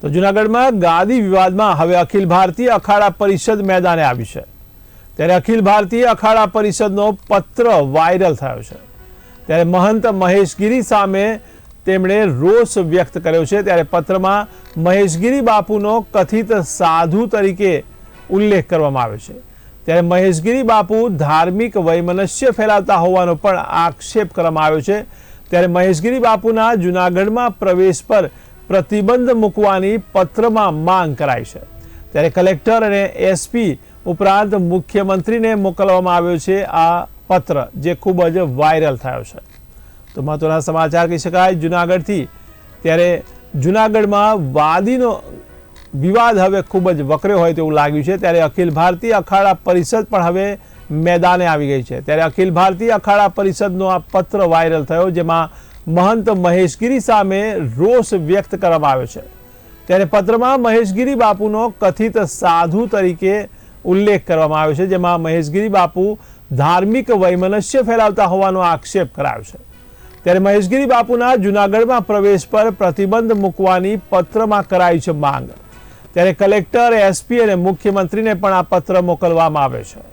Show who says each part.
Speaker 1: તો જુનાગઢમાં ગાદી વિવાદમાં હવે અખિલ ભારતીય અખાડા પરિષદ મેદાને આવી છે. ત્યારે અખિલ ભારતીય અખાડા પરિષદનો પત્ર વાયરલ થયો છે. ત્યારે મહંત મહેશગીરી સામે તેમણે રોષ વ્યક્ત કર્યો છે. ત્યારે પત્રમાં મહેશગીરી બાપુનો કથિત સાધુ તરીકે ઉલ્લેખ કરવામાં આવ્યો છે. ત્યારે મહેશગીરી બાપુ ધાર્મિક વૈમનસ્ય ફેલાવતા હોવાનો પણ આક્ષેપ કરવામાં આવ્યો છે. ત્યારે મહેશગીરી બાપુના જૂનાગઢમાં પ્રવેશ પર પ્રતિબંધ મૂકવાની પત્રમાં માંગ કરાઈ છે. ત્યારે કલેક્ટર અને એસપી ઉપરાંત મુખ્યમંત્રીને મોકલવામાં આવ્યો છે આ પત્ર, જે ખૂબ જ વાયરલ થયો છે. તો મહત્વના સમાચાર કહી શકાય, જુનાગઢથી ત્યારે જુનાગઢમાં વાદીનો વિવાદ હવે ખૂબ જ વકર્યો હોય તેવું લાગ્યું છે. ત્યારે અખિલ ભારતીય અખાડા પરિષદ પણ હવે મેદાને આવી ગઈ છે. ત્યારે અખિલ ભારતીય અખાડા પરિષદનો આ પત્ર વાયરલ થયો, જેમાં મહંત મહેશગીરી સામે રોષ વ્યક્ત કરવામાં આવ્યો છે. ત્યારે પત્રમાં મહેશગીરી બાપુનો કથિત સાધુ તરીકે ઉલ્લેખ કરવામાં આવ્યો છે, જેમાં મહેશગીરી બાપુ ધાર્મિક વૈમનસ્ય ફેલાવતા હોવાનો આક્ષેપ કરાયો છે. ત્યારે મહેશગીરી બાપુના જૂનાગઢમાં પ્રવેશ પર પ્રતિબંધ મૂકવાની પત્રમાં કરાઈ છે માંગ. ત્યારે કલેક્ટર, એસપી અને મુખ્યમંત્રીને પણ આ પત્ર મોકલવામાં આવ્યો છે.